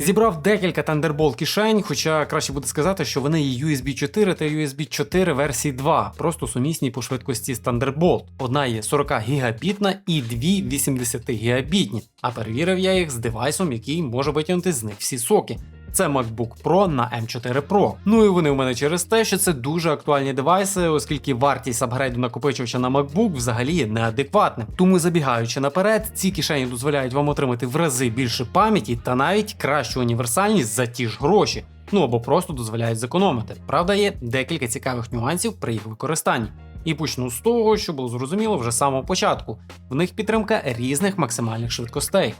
Зібрав декілька Thunderbolt кишень, хоча краще буде сказати, що вони є USB 4 та USB 4 версії 2, просто сумісні по швидкості з Thunderbolt. Одна є 40 гігабітна і дві 80 гігабітні. А перевірив я їх з девайсом, який може витягнути з них всі соки. Це MacBook Pro на M4 Pro. Ну і вони в мене через те, що це дуже актуальні девайси, оскільки вартість апгрейду накопичувача на MacBook взагалі є неадекватним. Тому забігаючи наперед, ці кишені дозволяють вам отримати в рази більше пам'яті та навіть кращу універсальність за ті ж гроші. Ну або просто дозволяють зекономити. Правда, є декілька цікавих нюансів при їх використанні. І почну з того, що було зрозуміло вже з самого початку. В них підтримка різних максимальних швидкостей.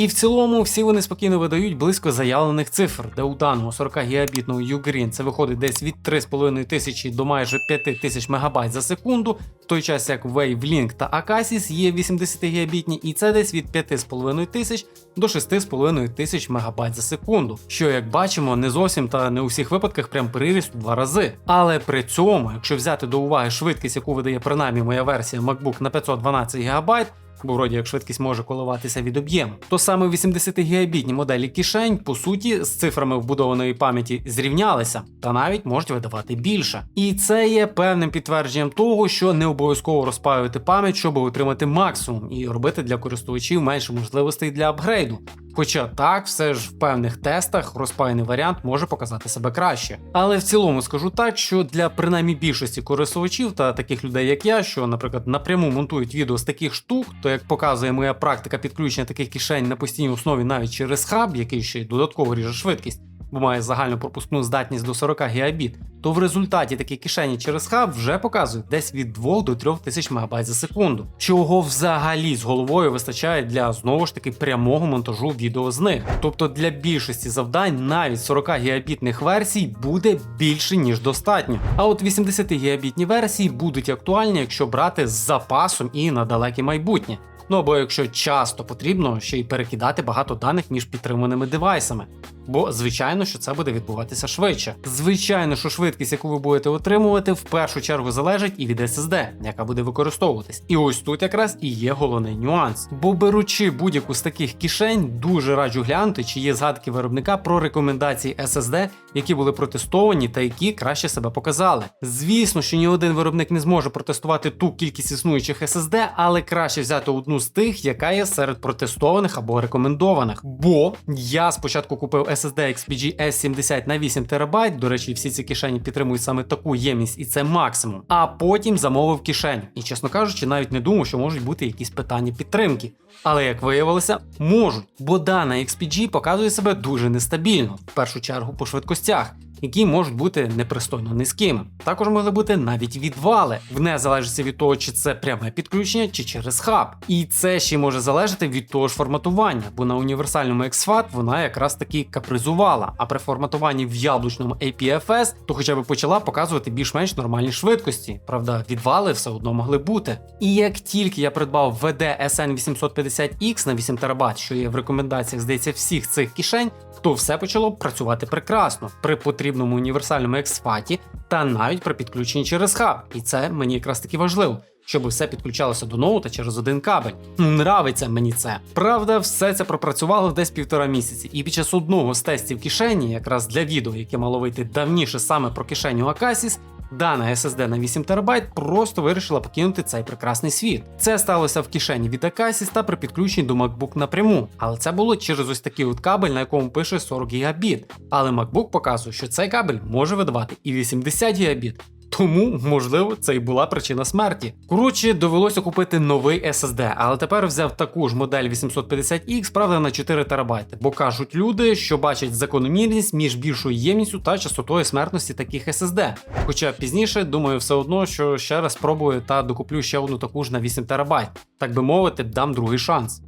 І в цілому всі вони спокійно видають близько заявлених цифр, де у даного 40 гігабітного Ugreen це виходить десь від 3,5 тисячі до майже 5 тисяч мегабайт за секунду, в той час як Wavelink та Akasis є 80 гігабітні, і це десь від 5,5 тисяч до 6,5 тисяч мегабайт за секунду. Що, як бачимо, не зовсім та не у всіх випадках прям приріст у два рази. Але при цьому, якщо взяти до уваги швидкість, яку видає принаймні моя версія MacBook на 512 ГБ, бо вроді як швидкість може коливатися від об'єму, то саме 80 гігабітні моделі кишень, по суті, з цифрами вбудованої пам'яті зрівнялися та навіть можуть видавати більше. І це є певним підтвердженням того, що не обов'язково розпаювати пам'ять, щоб отримати максимум, і робити для користувачів менше можливостей для апгрейду. Хоча так, все ж в певних тестах розпаяний варіант може показати себе краще. Але в цілому скажу так, що для принаймні більшості користувачів та таких людей, як я, що, наприклад, напряму монтують відео з таких штук, то як показує моя практика підключення таких кишень на постійній основі навіть через хаб, який ще й додатково ріже швидкість. Бо має загальну пропускну здатність до 40 гігабіт, то в результаті такі кишені через хаб вже показують десь від 2 до 3 тисяч МБ за секунду, чого взагалі з головою вистачає для знову ж таки прямого монтажу відео з них. Тобто для більшості завдань навіть 40 гігабітних версій буде більше ніж достатньо. А от 80 гігабітні версії будуть актуальні, якщо брати з запасом і на далеке майбутнє. Ну або якщо часто потрібно ще й перекидати багато даних між підтриманими девайсами. Бо, звичайно, що це буде відбуватися швидше. Звичайно, що швидкість, яку ви будете отримувати, в першу чергу залежить і від SSD, яка буде використовуватись. І ось тут якраз і є головний нюанс. Бо беручи будь-яку з таких кишень, дуже раджу глянути, чи є згадки виробника про рекомендації SSD, які були протестовані та які краще себе показали. Звісно, що ні один виробник не зможе протестувати ту кількість існуючих SSD, але краще взяти одну з тих, яка є серед протестованих або рекомендованих. Бо я спочатку купив SSD XPG S70 на 8 ТБ, до речі, всі ці кишені підтримують саме таку ємність, і це максимум. А потім замовив кишеню. І чесно кажучи, навіть не думав, що можуть бути якісь питання підтримки. Але як виявилося, можуть, бо дана XPG показує себе дуже нестабільно, в першу чергу по швидкостях. Які можуть бути непристойно низькими. Також могли бути навіть відвали, в незалежності від того, чи це пряме підключення, чи через хаб. І це ще може залежати від того ж форматування, бо на універсальному XFAT вона якраз таки капризувала. А при форматуванні в яблучному APFS то хоча б почала показувати більш-менш нормальні швидкості. Правда, відвали все одно могли бути. І як тільки я придбав VD SN850X на 8 ТБ, що є в рекомендаціях, здається, всіх цих кишень, то все почало працювати прекрасно при потрібному універсальному експаті та навіть при підключенні через хаб. І це мені якраз таки важливо. Щоб все підключалося до ноута через один кабель. Нравиться мені це. Правда, все це пропрацювало десь півтора місяці, і під час одного з тестів кишені, якраз для відео, яке мало вийти давніше саме про кишеню Akasis, Дана SSD на 8 ТБ просто вирішила покинути цей прекрасний світ. Це сталося в кишені від Akasis та при підключенні до MacBook напряму, але це було через ось такий от кабель, на якому пише 40 ГБ. Але MacBook показує, що цей кабель може видавати і 80 Гбіт. Тому, можливо, це і була причина смерті. Коротше, довелося купити новий SSD, але тепер взяв таку ж модель 850X, правда, на 4 ТБ, бо кажуть люди, що бачать закономірність між більшою ємністю та частотою смертності таких SSD. Хоча пізніше, думаю, все одно, що ще раз спробую та докуплю ще одну таку ж на 8 ТБ. Так би мовити, дам другий шанс.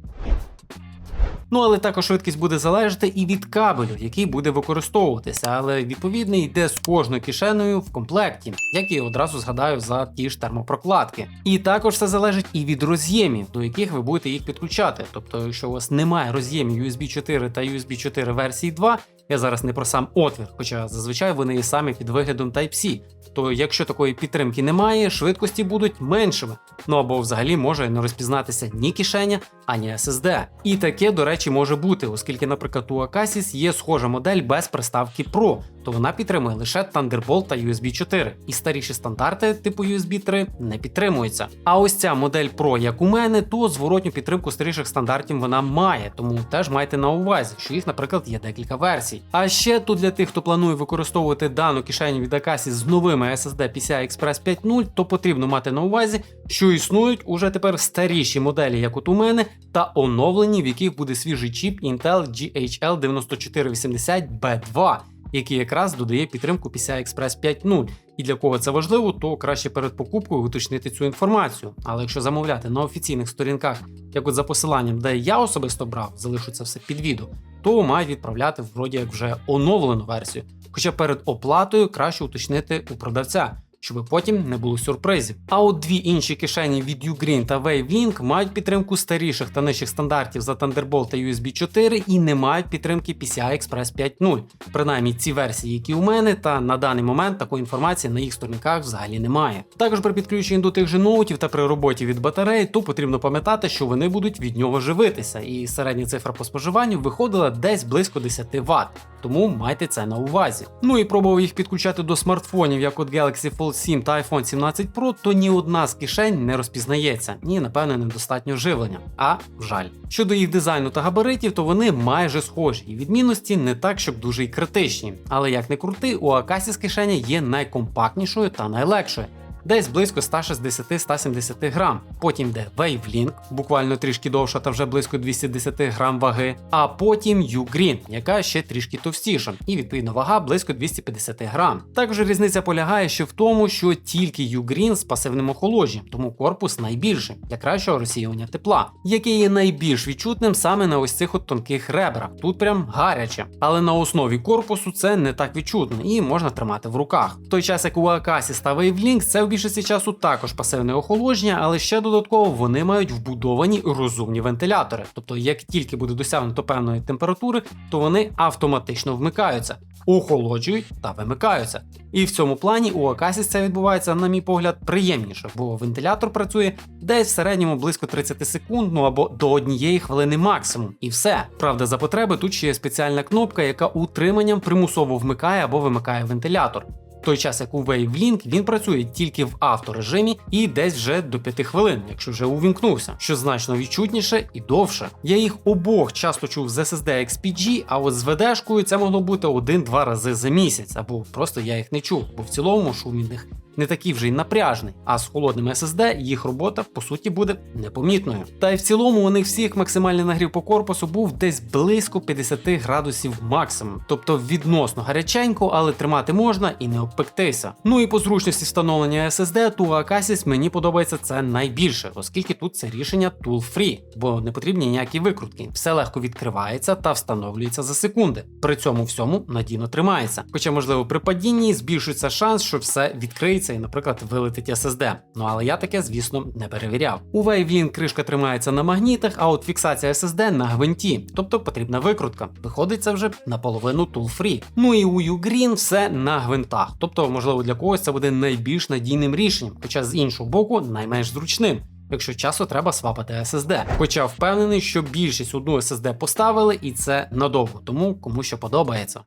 Ну, але також швидкість буде залежати і від кабелю, який буде використовуватися, але відповідний йде з кожною кишеною в комплекті, як і одразу згадаю за ті ж термопрокладки. І також це залежить і від роз'ємів, до яких ви будете їх підключати. Тобто, якщо у вас немає роз'ємів USB 4 та USB 4 версії 2, Я зараз не про сам отвір, хоча зазвичай вони і самі під виглядом Type-C. То якщо такої підтримки немає, швидкості будуть меншими. Ну або взагалі може не розпізнатися ні кишеня, ані SSD. І таке, до речі, може бути, оскільки, наприклад, у Acasis є схожа модель без приставки Pro, то вона підтримує лише Thunderbolt та USB 4, і старіші стандарти типу USB 3 не підтримуються. А ось ця модель Pro, як у мене, то зворотню підтримку старіших стандартів вона має, тому теж майте на увазі, що їх, наприклад, є декілька версій. А ще тут для тих, хто планує використовувати дану кишеню від Acasis з новими SSD PCI Express 5.0, то потрібно мати на увазі, що існують уже тепер старіші моделі, як от у мене, та оновлені, в яких буде свіжий чіп Intel GHL 9480B2 який якраз додає підтримку PCI Express 5.0. І для кого це важливо, то краще перед покупкою уточнити цю інформацію. Але якщо замовляти на офіційних сторінках, як от за посиланням, де я особисто брав, залишу це все під відео, то мають відправляти вроді як вже оновлену версію. Хоча перед оплатою краще уточнити у продавця. Щоб потім не було сюрпризів. А от дві інші кишені від Ugreen та WaveLink мають підтримку старіших та нижчих стандартів за Thunderbolt та USB 4 і не мають підтримки PCI Express 5.0. Принаймні ці версії, які у мене, та на даний момент такої інформації на їх сторінках взагалі немає. Також при підключенні до тих же ноутів та при роботі від батареї, то потрібно пам'ятати, що вони будуть від нього живитися, і середня цифра по споживанню виходила десь близько 10 Вт. Тому майте це на увазі. Ну і пробував їх підключати до смартфонів, як от Galaxy Fold 7 та iPhone 17 Pro, то ні одна з кишень не розпізнається, ні, напевне, недостатньо живлення. А жаль. Щодо їх дизайну та габаритів, то вони майже схожі, і відмінності не так, щоб дуже й критичні. Але як не крути, у Acasis кишеня є найкомпактнішою та найлегшою десь близько 160-170 грам. Потім йде WaveLink, буквально трішки довша та вже близько 210 грам ваги. А потім Ugreen, яка ще трішки товстіша, і відповідно вага близько 250 грам. Також різниця полягає ще в тому, що тільки Ugreen з пасивним охолодженням, тому корпус найбільший для кращого розсіювання тепла, яке є найбільш відчутним саме на ось цих от тонких ребрах. Тут прям гаряче. Але на основі корпусу це не так відчутно і можна тримати в руках. В той час, як у Acasis та WaveLink, це в більшості часу також пасивне охолодження, але ще додатково вони мають вбудовані розумні вентилятори. Тобто, як тільки буде досягнуто певної температури, то вони автоматично вмикаються, охолоджують та вимикаються. І в цьому плані у Acasis це відбувається, на мій погляд, приємніше, бо вентилятор працює десь в середньому близько 30 секунд, ну або до однієї хвилини максимум. І все. Правда, за потреби тут ще є спеціальна кнопка, яка утриманням примусово вмикає або вимикає вентилятор. Той час, як у WaveLink, він працює тільки в авторежимі і десь вже до 5 хвилин, якщо вже увімкнувся, що значно відчутніше і довше. Я їх обох часто чув з SSD XPG, а от з VD-шкою це могло бути один-два рази за місяць, або просто я їх не чув, бо в цілому шум від них не такий вже й напряжний, а з холодним SSD їх робота по суті буде непомітною. Та й в цілому у них всіх максимальний нагрів по корпусу був десь близько 50 градусів максимум, тобто відносно гаряченько, але тримати можна і не обпектися. Ну і по зручності встановлення SSD, то у Acasis мені подобається це найбільше, оскільки тут це рішення tool-free, бо не потрібні ніякі викрутки. Все легко відкривається та встановлюється за секунди. При цьому всьому надійно тримається. Хоча, можливо, при падінні збільшується шанс, що все відкриється і, наприклад, вилетить SSD. Ну але я таке, звісно, не перевіряв. У WaveLink кришка тримається на магнітах, а от фіксація SSD на гвинті, тобто потрібна викрутка. Виходить це вже наполовину tool-free. Ну і у Ugreen все на гвинтах. Тобто, можливо, для когось це буде найбільш надійним рішенням, хоча з іншого боку найменш зручним. Якщо часу треба свапати SSD. Хоча впевнений, що більшість одну SSD поставили, і це надовго, тому кому що подобається.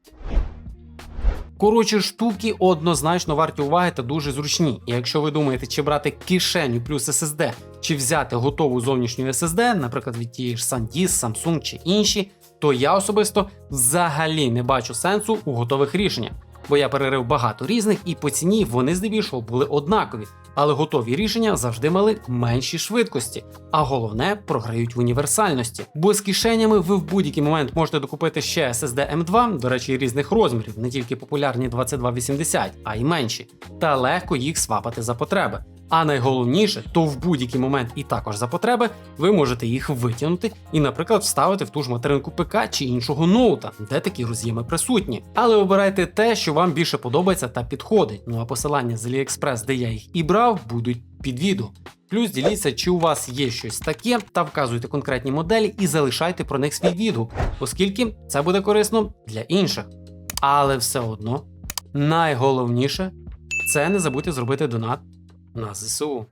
Коротше, штуки однозначно варті уваги та дуже зручні. І якщо ви думаєте, чи брати кишеню плюс SSD, чи взяти готову зовнішню SSD, наприклад, від тієї ж SanDisk, Samsung чи інші, то я особисто взагалі не бачу сенсу у готових рішеннях. Бо я перерив багато різних, і по ціні вони здебільшого були однакові, але готові рішення завжди мали менші швидкості, а головне програють в універсальності. Бо з кишенями ви в будь-який момент можете докупити ще SSD M2, до речі, різних розмірів, не тільки популярні 2280, а й менші, та легко їх свапати за потреби. А найголовніше, то в будь-який момент і також за потреби ви можете їх витягнути і, наприклад, вставити в ту ж материнку ПК чи іншого ноута, де такі роз'єми присутні. Але обирайте те, що вам більше подобається та підходить. Ну а посилання з AliExpress, де я їх і брав, будуть під відео. Плюс діліться, чи у вас є щось таке, та вказуйте конкретні моделі і залишайте про них свій відгук, оскільки це буде корисно для інших. Але все одно найголовніше це не забудьте зробити донат на ЗСУ.